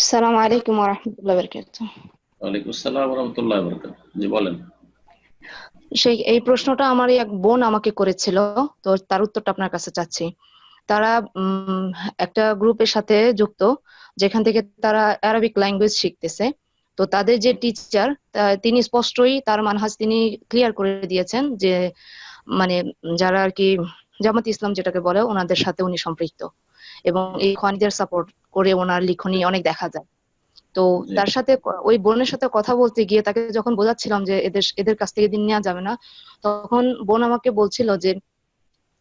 আসসালামু আলাইকুম ওয়া রাহমাতুল্লাহি ওয়া বারাকাতুহু ওয়ালাইকুম আসসালাম রহমতুল্লাহ বরকাত জি বলেন। সেই এই প্রশ্নটা আমারই এক বোন আমাকে করেছিল তো তার উত্তরটা আপনার কাছে চাচ্ছি। তারা একটা গ্রুপের সাথে যুক্ত যেখান থেকে তারা অ্যারাবিক ল্যাঙ্গুয়েজ শিখতেছে। তো তাদের যে টিচার তিনি স্পষ্টই তার মানহাজ তিনি ক্লিয়ার করে দিয়েছেন যে মানে যারা আর কি জামাত ইসলাম যেটাকে বলে ওনাদের সাথে উনি সম্পৃক্ত। এবং এই খনিদের সাপোর্ট করে ওনার লিখনি অনেক দেখা যায়। তো তার সাথে ওই বোনের সাথে কথা বলতে গিয়ে তাকে যখন বোঝাচ্ছিলাম যে এদের এদের কাছ থেকে দিন নেওয়া যাবে না তখন বোন আমাকে বলছিল যে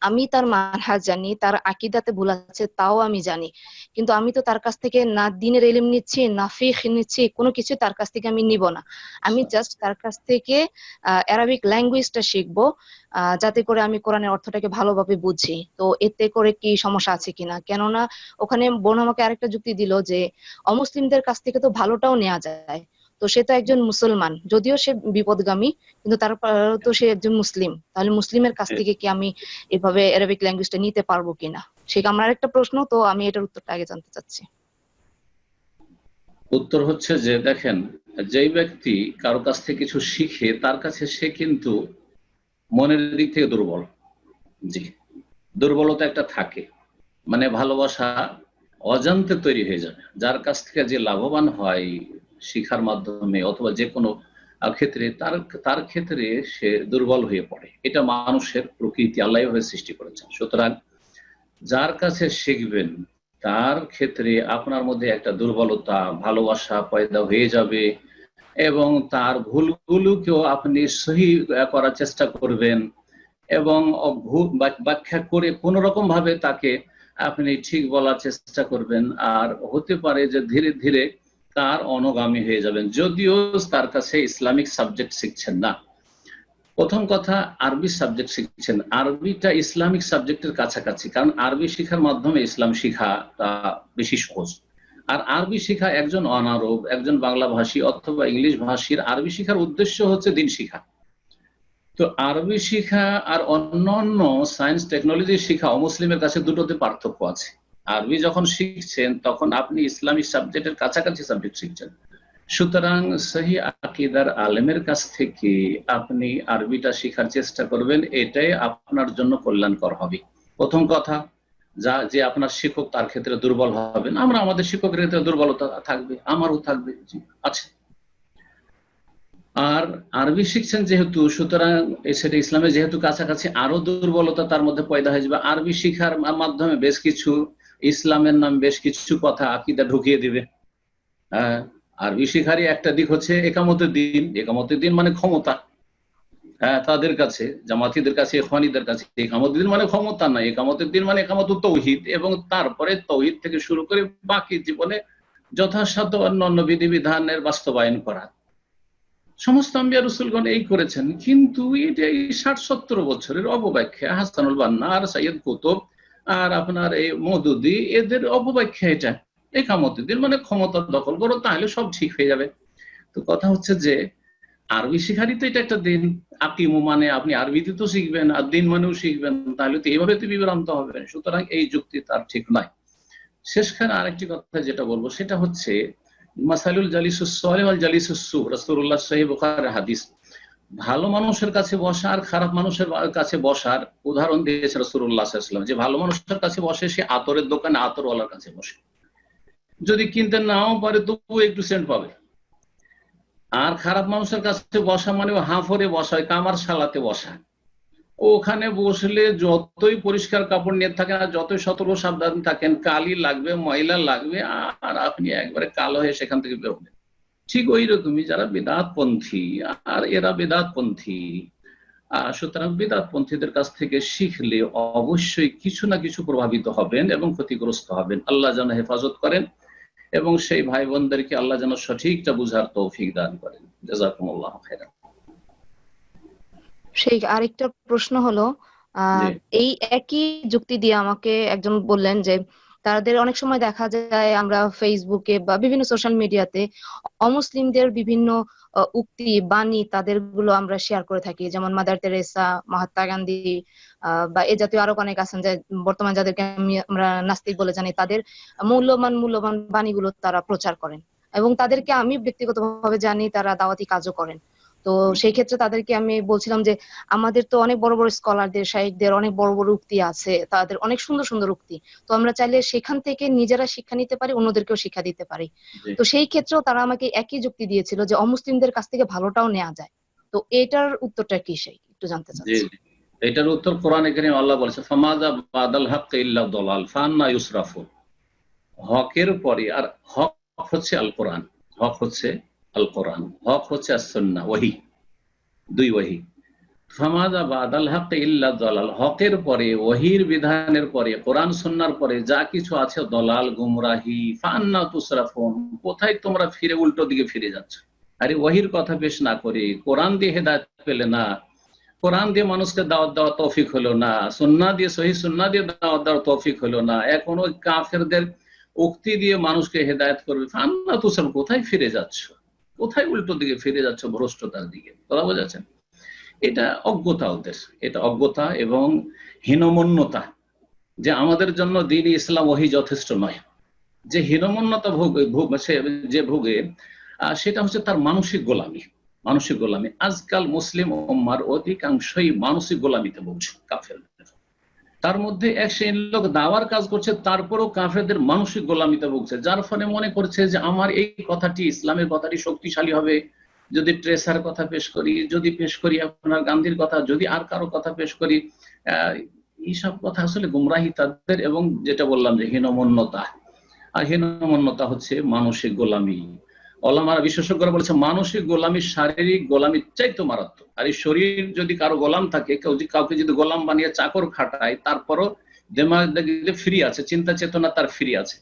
আমি তার মানহাজ জানি তার আকিদাতে ভুল আছে তাও আমি জানি। কিন্তু আমি তো তার কাছ থেকে না দিনের এলিম নিচ্ছি না ফিখ নিচ্ছি কোনো কিছু তার কাছ থেকে আমি নিব না। আমি জাস্ট তার কাছ থেকে অ্যারাবিক ল্যাঙ্গুয়েজটা শিখব আহ, যাতে করে আমি কোরআনের অর্থটাকে ভালোভাবে বুঝি। তো এতে করে কি সমস্যা আছে কিনা? কেননা ওখানে বোন আমাকে আরেকটা যুক্তি দিল যে অমুসলিমদের কাছ থেকে তো ভালোটাও নেওয়া যায়। তো সে তো একজন মুসলমান। যদিও সে বিপদগামী কিন্তু তারপরেও তো সে একজন মুসলিম। তাহলে মুসলিমের কাছ থেকে কি আমি এভাবে অ্যারাবিক ল্যাঙ্গুয়েজটা নিতে পারব কিনা? সে আমার একটা প্রশ্ন? তো আমি এটার উত্তরটা আগে জানতে চাচ্ছি। উত্তর হচ্ছে যে দেখেন যেই ব্যক্তি কারও কাছ থেকে কিছু শিখে তার কাছে সে কিন্তু মনের দিক থেকে দুর্বল। জি। দুর্বলতা একটা থাকে। মানে ভালোবাসা অজান্তে তৈরি হয়ে যাবে। যার কাছ থেকে যে লাভবান হয় শিখার মাধ্যমে অথবা যে কোনো ক্ষেত্রে তার তার ক্ষেত্রে সে দুর্বল হয়ে পড়ে। এটা মানুষের প্রকৃতি, আল্লাহ ভাবে সৃষ্টি করেছেন। সুতরাং যার কাছে শিখবেন, তার ক্ষেত্রে আপনার মধ্যে একটা দুর্বলতা, ভালোবাসা পয়দা হয়ে যাবে এবং তার ভুলগুলোকেও আপনি সহি করার চেষ্টা করবেন এবং ব্যাখ্যা করে কোন রকম ভাবে তাকে আপনি ঠিক বলার চেষ্টা করবেন। আর হতে পারে যে ধীরে ধীরে তার অনগামী হয়ে যাবেন। যদিও তার কাছে ইসলামিক সাবজেক্ট শিখছেন না। প্রথম কথা, আরবি সাবজেক্ট শিখছেন। আরবিটা ইসলামিক সাবজেক্টের কাছাকাছি, কারণ আরবি শিখার মাধ্যমে ইসলাম শিখাটা বেশি সহজ। আর আরবি শিখা একজন অনারব, একজন বাংলা ভাষী অথবা ইংলিশ ভাষীর আরবি শিখার উদ্দেশ্য হচ্ছে দিন শিখা। তো আরবি শিখা আর অন্যান্য সায়েন্স টেকনোলজি শিখা অমুসলিমের কাছে দুটোতে পার্থক্য আছে। আরবি যখন শিখছেন, তখন আপনি ইসলামী সাবজেক্টের কাছাকাছি সাবজেক্ট শিখছেন। সুতরাং সহি আকিদার আলেমের কাছ থেকে আপনি আরবিটা শেখার চেষ্টা করবেন, এটাই আপনার জন্য কল্যাণকর হবে। প্রথম কথা, যা, যে আপনার শিক্ষক তার ক্ষেত্রে দুর্বল হবেন। আমরা আমাদের শিক্ষকের ক্ষেত্রে দুর্বলতা থাকবে, আমারও থাকবে। আছে। আর আরবি শিখছেন যেহেতু, সুতরাং সেটা ইসলামের যেহেতু কাছাকাছি আরও দুর্বলতা তার মধ্যে পয়দা হয়ে যাবে। আরবি শিখার মাধ্যমে বেশ কিছু ইসলামের নাম বেশ কিছু কথা আকিদা ঢুকিয়ে দিবে। হ্যাঁ আরবি শিখারই একটা দিক হচ্ছে একামতের দিন। একামতের দিন মানে ক্ষমতা। হ্যাঁ তাদের কাছে, জামাতিদের কাছে খনিদের কাছে একামতের দিন মানে ক্ষমতা না একামতের দিন মানে একামত তৌহিদ এবং তারপরে তৌহিদ থেকে শুরু করে বাকি জীবনে যথাসাধ্য অন্যান্য বিধিবিধানের বাস্তবায়ন করা। সমস্ত আম্বিয়া রসুলগণ এই করেছেন। কিন্তু এটা এই ষাট সত্তর বছরের অপব্যাখ্যা হাসানুল বান্না আর সাইয়দ কুতুব আর আপনার এই মধুদি এদের অপব্যাখ্যা এটা। একামতের দিন মানে ক্ষমতা দখল করো, তাহলে সব ঠিক হয়ে যাবে। তো কথা হচ্ছে যে, আরবি শিখারই তো এটা একটা দিন। আকিমু মানে আপনি আরবিতে তো শিখবেন, আর দিন মানেও শিখবেন। তাহলে তো এইভাবে তো বিভ্রান্ত হবেন। সুতরাং এই যুক্তি তার ঠিক নয়। শেষখানে আরেকটি কথা যেটা বলব, সেটা হচ্ছে মাসালুল জালিসুস সালেহ আল জালিসুসু রাসূলুল্লাহ সাহেব হাদিস। ভালো মানুষের কাছে বসা আর খারাপ মানুষের কাছে বসার উদাহরণ দিয়েছে ওয়াসাল্লাম যে ভালো মানুষের কাছে বসে সে আতরের দোকানে আতরওয়ালার কাছে বসে। যদি কিনতে নাও পারে তবু একটু সেন্ট পাবে। আর খারাপ মানুষের কাছে বসা মানে হাঁফরে বসা কামার শালাতে বসা। ওখানে বসলে যতই পরিষ্কার কাপড় নিয়ে থাকেন আর যতই সতর্ক সাবধান থাকেন, কালি লাগবে, ময়লা লাগবে, আর আপনি একবারে কালো হয়ে সেখান থেকে বেরোবেন ঠিক ওই রকমই যারা বেদাতপন্থী আর এরা বেদাতপন্থী সুতরাং বেদাতপন্থীদের কাছ থেকে শিখলে অবশ্যই কিছু না কিছু প্রভাবিত হবেন এবং ক্ষতিগ্রস্ত হবেন। আল্লাহ যেন হেফাজত করেন এবং সেই ভাই বোনদেরকে আল্লাহ যেন সঠিকটা বুঝার তৌফিক দান করেন। জাজাকুমুল্লাহ সেই আরেকটা প্রশ্ন হলো এই একই যুক্তি দিয়ে আমাকে একজন বললেন যে তাদের অনেক সময় দেখা যায় আমরা ফেসবুকে বা বিভিন্ন সোশ্যাল মিডিয়াতে অমুসলিমদের বিভিন্ন উক্তি, বাণী তাদেরগুলো আমরা শেয়ার করে থাকি। যেমন মাদার তেরেসা মহাত্মা গান্ধী বা এ জাতীয় আরও অনেক আছেন যে বর্তমান যাদেরকে আমি, আমরা নাস্তিক বলে জানি, তাদের মূল্যবান মূল্যবান বাণীগুলো তারা প্রচার করেন। এবং তাদেরকে আমি ব্যক্তিগতভাবে জানি, তারা দাওয়াতি কাজও করেন। তো সেই ক্ষেত্রে তাদেরকে আমি বলছিলাম যে আমাদের তো অনেক বড় বড় স্কলারদের শাইকদের অনেক বড় বড় উক্তি আছে তাদের অনেক সুন্দর সুন্দর উক্তি। তো আমরা চাইলে সেখান থেকে নিজেরা শিক্ষা নিতে পারি অন্যদেরকেও শিক্ষা দিতে পারি। তো সেই ক্ষেত্রেও তারা আমাকে একই যুক্তি দিয়েছিল যে অমুসলিমদের কাছ থেকে ভালোটাও নেওয়া যায়। তো এটার উত্তরটা কি সেই একটু জানতে চাচ্ছি। এটার উত্তর কোরআনে কারীম আল্লাহ বলেছে ফামাযা বাদাল হক ইল্লা দলাল ফান্না ইউসরাফুন। হকের পরে আর হক হচ্ছে আল কোরআন হক হচ্ছে আল কোরআন হক হচ্ছে as-সুন্নাহ ওয়াহি। দুই ওয়াহি। ফামাযা বাদাল হক ইল্লা দলাল। হকের পরে, ওয়াহির বিধানের পরে, কোরআন সুন্নাহর পরে যা কিছু আছে, দলাল, গুমরাহি, ফান্না তুসরাফুন, কোথায় তোমরা ফিরে উল্টো দিকে ফিরে যাচ্ছ? আরে ওয়াহির কথা পেশ না করে, কোরআন দিয়ে হেদায়ত পেলে না, কোরআন দিয়ে মানুষকে দাওয়াত দেওয়া তৌফিক হলো না সুন্না দিয়ে, সহি সুন্না দিয়ে দাওয়াত দেওয়ার তৌফিক হলো না, এখন ওই কাফেরদের উক্তি দিয়ে মানুষকে হেদায়েত করবে। ফান্না তুসার কোথায় ফিরে যাচ্ছ? কোথায় উল্টো দিকে ফিরে যাচ্ছ ভ্রষ্টতার দিকে? কথা বোঝাচ্ছেন? এটা অজ্ঞতা ওদের এটা অজ্ঞতা এবং হীনমন্যতা। যে আমাদের জন্য দিন ইসলাম ওহি যথেষ্ট নয়। যে হীনমন্যতা ভোগে যে ভোগে সেটা হচ্ছে তার মানসিক গোলামি। মানসিক গোলামি। আজকাল মুসলিম উম্মার অধিকাংশই মানসিক গোলামিতে ভুগছে কাফেরদের তার মধ্যে এক শ্রেণির লোক দাওয়ার কাজ করছে, তারপরও কাফেরদের মানসিক গোলামিতে ভুগছে, যার ফলে মনে করছে যে আমার এই কথাটি ইসলামের কথাটি শক্তিশালী হবে। যদি ট্রেসার কথা পেশ করি, যদি পেশ করি আপনার গান্ধীর কথা, যদি আর কারও কথা পেশ করি এইসব কথা আসলে গুমরাহি তাদের এবং যেটা বললাম যে হীনমন্যতা। আর হীনমন্যতা হচ্ছে মানসিক গোলামি। ওলামারা বিশেষজ্ঞরা বলেছে, মানসিক গোলামি, শারীরিক গোলামির চাইতে মারাত্মক। আর এই শরীর যদি কারও গোলাম থাকে, কেউ যদি কাউকে যদি গোলাম বানিয়ে চাকর খাটায়, তারপরও দেমাগ ফ্রি আছে, চিন্তা চেতনা তার ফ্রি আছে।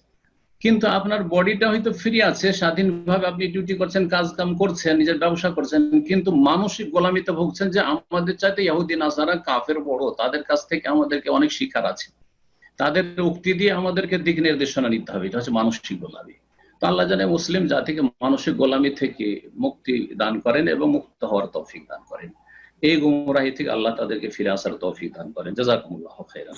কিন্তু আপনার বডিটা হয়তো ফ্রি আছে, স্বাধীনভাবে আপনি ডিউটি করছেন কাজ কাম করছেন, নিজের ব্যবসা করছেন, কিন্তু মানসিক গোলামিতে ভুগছেন যে আমাদের চাইতে ইহুদিন আসারা কাফের বড়, তাদের কাছ থেকে আমাদেরকে অনেক শিকার আছে। তাদের উক্তি দিয়ে আমাদেরকে দিক নির্দেশনা নিতে হবে। এটা হচ্ছে মানসিক গোলামি। তো আল্লাহ জানে মুসলিম জাতিকে মানসিক গোলামি থেকে মুক্তি দান করেন এবং মুক্ত হওয়ার তৌফিক দান করেন। এই গুমরাহি থেকে আল্লাহ তাদেরকে ফিরে আসার তৌফিক দান করেন। জাজাকুমুল্লাহ খাইরান।